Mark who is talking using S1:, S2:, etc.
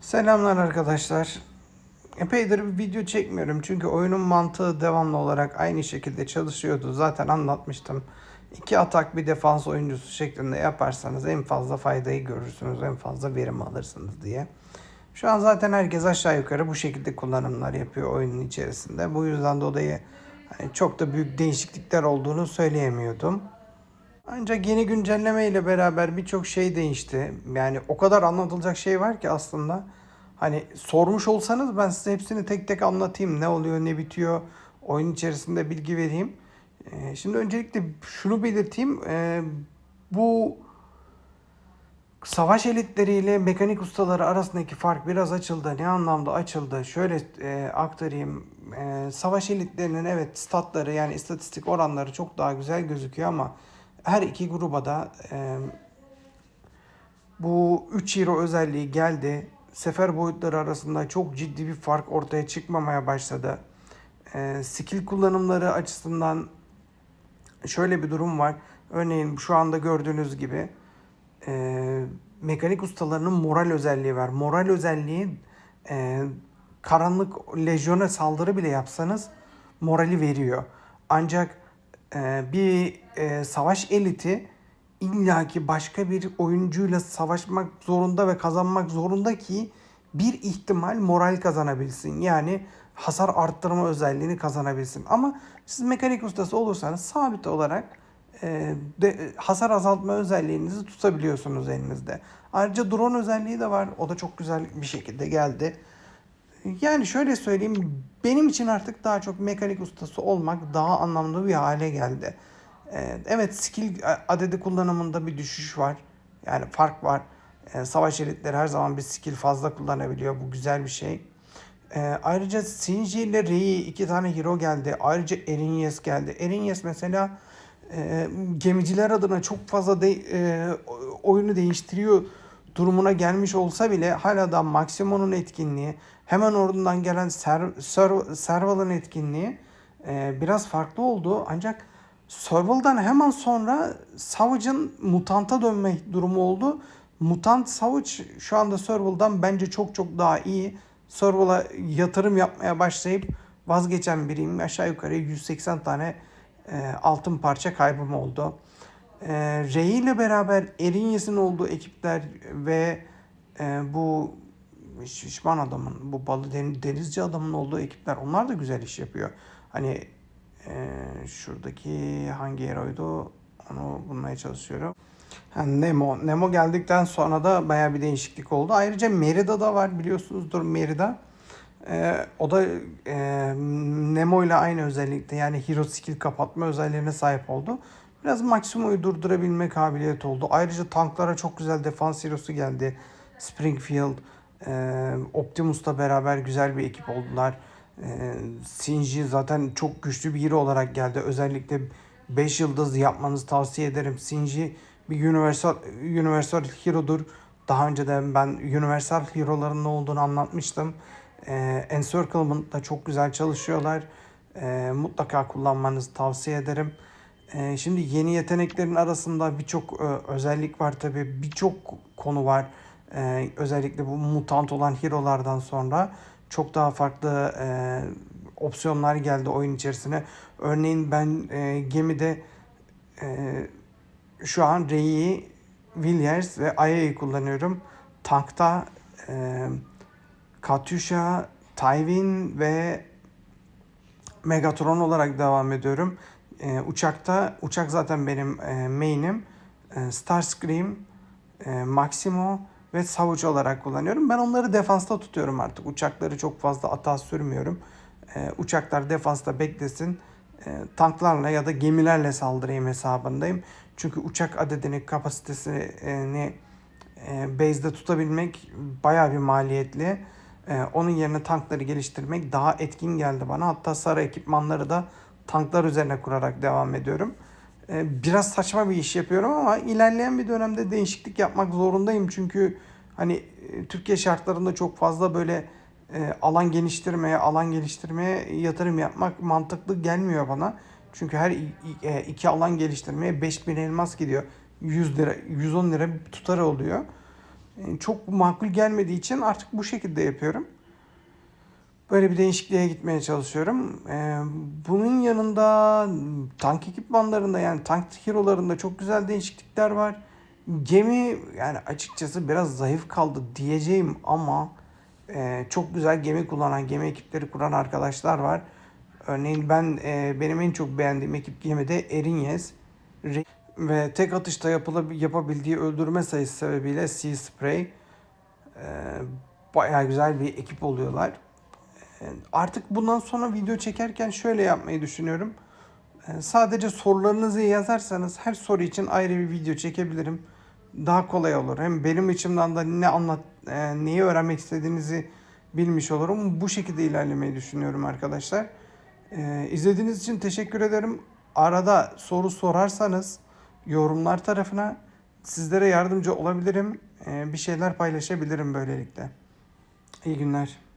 S1: Selamlar arkadaşlar. Epeydir bir video çekmiyorum çünkü oyunun mantığı devamlı olarak aynı şekilde çalışıyordu. Zaten anlatmıştım. İki atak bir defans oyuncusu şeklinde yaparsanız en fazla faydayı görürsünüz, en fazla verim alırsınız diye. Şu an zaten herkes aşağı yukarı bu şekilde kullanımlar yapıyor oyunun içerisinde. Bu yüzden dolayı hani çok da büyük değişiklikler olduğunu söyleyemiyordum. Ancak yeni güncelleme ile beraber birçok şey değişti. Yani o kadar anlatılacak şey var ki aslında. Hani sormuş olsanız ben size hepsini tek tek anlatayım. Ne oluyor, ne bitiyor, oyun içerisinde bilgi vereyim. Ee, şimdi öncelikle şunu belirteyim. Ee, bu savaş elitleriyle mekanik ustaları arasındaki fark biraz açıldı. Ne anlamda açıldı? Şöyle e, aktarayım. E, savaş elitlerinin evet statları yani istatistik oranları çok daha güzel gözüküyor ama her iki gruba da e, bu 3 hero özelliği geldi. Sefer boyutları arasında çok ciddi bir fark ortaya çıkmamaya başladı. E, skill kullanımları açısından şöyle bir durum var. Örneğin şu anda gördüğünüz gibi e, mekanik ustalarının moral özelliği var. Moral özelliği e, karanlık lejyona saldırı bile yapsanız morali veriyor. Ancak bir e, savaş eliti illaki başka bir oyuncuyla savaşmak zorunda ve kazanmak zorunda ki bir ihtimal moral kazanabilsin. Yani hasar arttırma özelliğini kazanabilsin. Ama siz mekanik ustası olursanız sabit olarak e, de, hasar azaltma özelliğinizi tutabiliyorsunuz elinizde. Ayrıca drone özelliği de var. O da çok güzel bir şekilde geldi. Yani şöyle söyleyeyim, benim için artık daha çok mekanik ustası olmak daha anlamlı bir hale geldi. Ee, Evet skill adedi kullanımında bir düşüş var. Yani fark var. Ee, Savaş elitleri her zaman bir skill fazla kullanabiliyor. Bu güzel bir şey. Ee, Ayrıca Shinji ile Rei iki tane hero geldi. Ayrıca Erinyes geldi. Erinyes mesela e, gemiciler adına çok fazla de, e, oyunu değiştiriyor durumuna gelmiş olsa bile hala da Maximo'nun etkinliği hemen oradan gelen Ser, Ser, Serval'ın etkinliği e, biraz farklı oldu. Ancak Serval'dan hemen sonra Savage'ın mutanta dönme durumu oldu. Mutant Savage şu anda Serval'dan bence çok çok daha iyi. Serval'a yatırım yapmaya başlayıp vazgeçen biriyim. Aşağı yukarı 180 tane e, altın parça kaybım oldu. E, Rey ile beraber Erinyes'in olduğu ekipler ve e, bu şişman adamın, bu balı den- denizci adamın olduğu ekipler onlar da güzel iş yapıyor. Hani e, şuradaki hangi heroydu onu bulmaya çalışıyorum. Ha, Nemo. Nemo geldikten sonra da baya bir değişiklik oldu. Ayrıca Merida da var biliyorsunuzdur Merida. Ee, o da e, Nemo ile aynı özellikte yani hero skill kapatma özelliğine sahip oldu. Biraz Maximo'yu durdurabilme kabiliyeti oldu. Ayrıca tanklara çok güzel defans hero'su geldi. Springfield, e, Optimus'la beraber güzel bir ekip oldular. E, Shinji zaten çok güçlü bir hero olarak geldi. Özellikle 5 yıldız yapmanızı tavsiye ederim. Shinji bir Universal, Universal Hero'dur. Daha önceden ben Universal Hero'ların ne olduğunu anlatmıştım. Ee, Encirclement da çok güzel çalışıyorlar. Ee, mutlaka kullanmanızı tavsiye ederim. Ee, şimdi yeni yeteneklerin arasında birçok e, özellik var tabi. Birçok konu var. Ee, özellikle bu mutant olan hero'lardan sonra çok daha farklı e, opsiyonlar geldi oyun içerisine. Örneğin ben e, gemide şu an Rey'i, Villiers ve Aya'yı kullanıyorum. Tankta Katyusha, Tywin ve Megatron olarak devam ediyorum. E, uçakta, uçak zaten benim e, main'im. E, Starscream, e, Maximo ve Savage olarak kullanıyorum. Ben onları defansta tutuyorum artık. Uçakları çok fazla atağa sürmüyorum. E, uçaklar defansta beklesin. E, tanklarla ya da gemilerle saldırayım hesabındayım. Çünkü uçak adedini, kapasitesini e, base'de tutabilmek bayağı bir maliyetli. E, onun yerine tankları geliştirmek daha etkin geldi bana. Hatta sarı ekipmanları da tanklar üzerine kurarak devam ediyorum. E, biraz saçma bir iş yapıyorum ama ilerleyen bir dönemde değişiklik yapmak zorundayım. Çünkü hani e, Türkiye şartlarında çok fazla böyle e, alan geliştirmeye, alan geliştirmeye yatırım yapmak mantıklı gelmiyor bana. Çünkü her e, iki alan geliştirmeye 5000 elmas gidiyor. 100 lira, 110 lira tutarı oluyor. çok makul gelmediği için artık bu şekilde yapıyorum. Böyle bir değişikliğe gitmeye çalışıyorum. Ee, bunun yanında tank ekipmanlarında yani tank hero'larında çok güzel değişiklikler var. Gemi yani açıkçası biraz zayıf kaldı diyeceğim ama e, çok güzel gemi kullanan, gemi ekipleri kuran arkadaşlar var. Örneğin ben e, benim en çok beğendiğim ekip gemide Erinyes ve tek atışta yapılabil- yapabildiği öldürme sayısı sebebiyle Sea Spray e, bayağı güzel bir ekip oluyorlar. Artık bundan sonra video çekerken şöyle yapmayı düşünüyorum. E, Sadece sorularınızı yazarsanız her soru için ayrı bir video çekebilirim. Daha kolay olur. Hem benim içimden de ne anlat, e, neyi öğrenmek istediğinizi bilmiş olurum. Bu şekilde ilerlemeyi düşünüyorum arkadaşlar. E, izlediğiniz için teşekkür ederim. Arada soru sorarsanız yorumlar tarafına sizlere yardımcı olabilirim. Bir şeyler paylaşabilirim böylelikle. İyi günler.